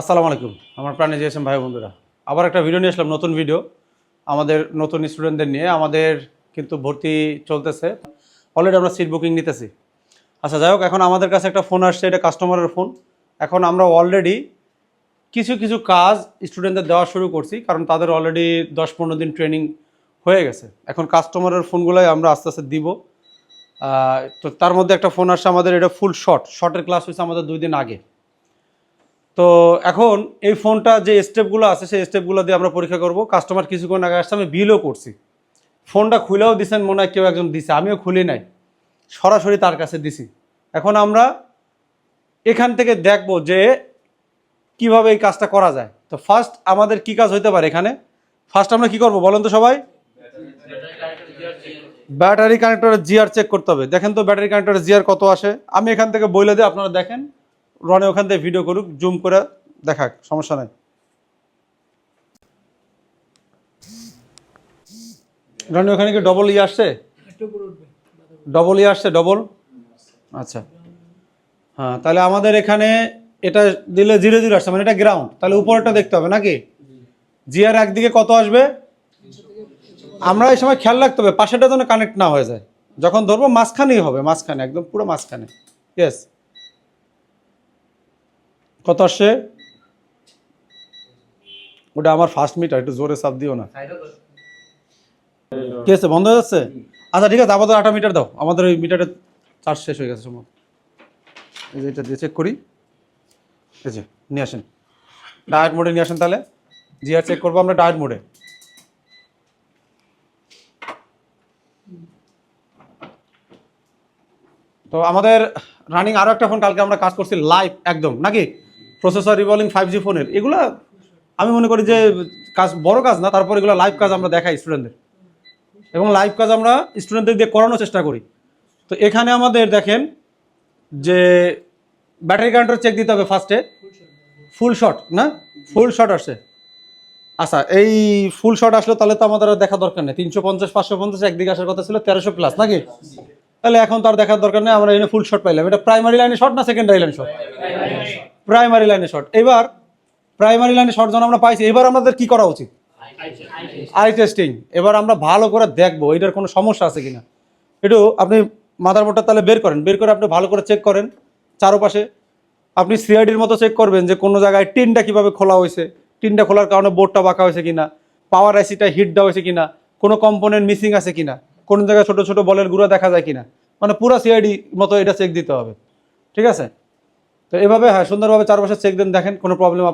আসসালামু আলাইকুম, আমার প্রাণে জিএসএম ভাই বন্ধুরা। আবার একটা ভিডিও নিয়ে আসলাম, নতুন ভিডিও আমাদের নতুন স্টুডেন্টদের নিয়ে, আমাদের কিন্তু ভর্তি চলতেছে। অলরেডি আমরা সিট বুকিং নিতেছি। আচ্ছা যাই হোক, এখন আমাদের কাছে একটা ফোন আসছে, এটা কাস্টমারের ফোন এখন আমরা অলরেডি কিছু কিছু কাজ স্টুডেন্টদের দেওয়া শুরু করছি, কারণ তাদের অলরেডি দশ, পনেরো দিন ট্রেনিং হয়ে গেছে। এখন কাস্টমারের ফোনগুলোই আমরা আস্তে আস্তে দিব। তো তার মধ্যে একটা ফোন আসছে আমাদের, এটা ফুল শর্ট শর্টের ক্লাস হয়েছে আমাদের দুই দিন আগে। তো এখন এই ফোনটা যে স্টেপগুলো আছে, সেই স্টেপগুলো দিয়ে আমরা পরীক্ষা করব। কাস্টমার কিছুক্ষণ আগে আসছে, আমি বিলও করছি। ফোনটা খুলেও দিছেন, মনে হয় কেউ একজন দিছে, আমিও খুলি নাই। সরাসরি তার কাছে দিছি। এখন আমরা এখান থেকে দেখব যে কীভাবে এই কাজটা করা যায়। তো ফার্স্ট আমাদের কি কাজ হইতে পারে এখানে? ফার্স্ট আমরা কি করব বলেন তো সবাই? ব্যাটারি কানেক্টরের জিআর চেক করতে হবে। দেখেন তো ব্যাটারি কানেক্টরের জিআর কত আসে? আমি এখান থেকে বইলে দিই আপনারা দেখেন। রনে ওখান থেকে ভিডিও করুক জুম করে দেখাক, সমস্যা নাই। রনি, ওখানে কি ডবল ই আসছে? ডবল ই আসছে ডবল আচ্ছা। হ্যাঁ তাহলে আমাদের এখানে এটা দিলে জিরো জিরো আসছে মানে এটা গ্রাউন্ড তাহলে উপরটা দেখতে হবে নাকি? জিয়ার একদিকে কত আসবে? আমরা এই সময় খেয়াল রাখতে হবে পাশেটা যেন কানেক্ট না হয়ে যায়। যখন ধরবো মাঝখানেই হবে, মাঝখানে, একদম পুরো মাঝখানে। ইয়েস কত আসছে? ওটা আমার ফার্স্ট মিটার একটু জোরে চাপ দিও না। ঠিক আছে বন্ধ হয়ে যাচ্ছে? আচ্ছা ঠিক আছে, আপাতত আটা মিটার দাও। আমাদের ওই মিটারে চার্জ শেষ হয়ে গেছে সময় এই যে এটা দিয়ে চেক করি। এই যে, নিয়ে আসেন। ডায়েট মোডে নিয়ে আসেন তাহলে। জিআর চেক করব আমরা ডায়েট মোডে তো আমাদের রানিং আরও একটা ফোন কালকে আমরা কাজ করছি লাইভ একদম, নাকি? প্রসেসর রিভলিং ফাইভ জি ফোনের এগুলা আমি মনে করি যে কাজ, বড় কাজ না, তারপর এগুলো লাইভ কাজ আমরা দেখাই স্টুডেন্টদের এবং লাইভ কাজ আমরা স্টুডেন্টদের দিয়ে করানোর চেষ্টা করি। তো এখানে আমাদের দেখেন যে ব্যাটারি কারেন্টার চেক দিতে হবে ফার্স্টে ফুল শট না? ফুল শট আসছে। আচ্ছা এই ফুল শট আসলে তাহলে তো আমাদের দেখা দরকার নেই। তিনশো পঞ্চাশ, পাঁচশো পঞ্চাশ একদিকে আসার কথা ছিল, তেরোশো প্লাস নাকি? তাহলে এখন তো আর দেখার দরকার নেই, আমরা এখানে ফুল শট পাইলাম। এটা প্রাইমারি লাইনে শট না সেকেন্ডারি লাইন শট প্রাইমারি লাইনে শট এবার প্রাইমারি লাইনে শট যখন আমরা পাইছি এবার আমাদের কি করা উচিত? আই টেস্টিং এবার আমরা ভালো করে দেখব এটার কোনো সমস্যা আছে কিনা। একটু আপনি মাথার বোর্ডটা তাহলে বের করেন। বের করে আপনি ভালো করে চেক করেন চারোপাশে। আপনি সিআইডির মতো চেক করবেন যে কোনো জায়গায় টিনটা কীভাবে খোলা হয়েছে টিনটা খোলার কারণে বোর্ডটা বাঁকা হয়েছে কিনা পাওয়ার আইসিটা হিট দেওয়া হয়েছে কিনা কোনো কম্পোনেন্ট মিসিং আছে কিনা কোনো জায়গায় ছোট ছোট বলের গুঁড়া দেখা যায় কিনা। মানে পুরো সিআইডি মতো এটা চেক দিতে হবে। ঠিক আছে? তো এভাবে হ্যাঁ সুন্দরভাবে চারপাশে চেক দেন দেখেন কোনো প্রবলেম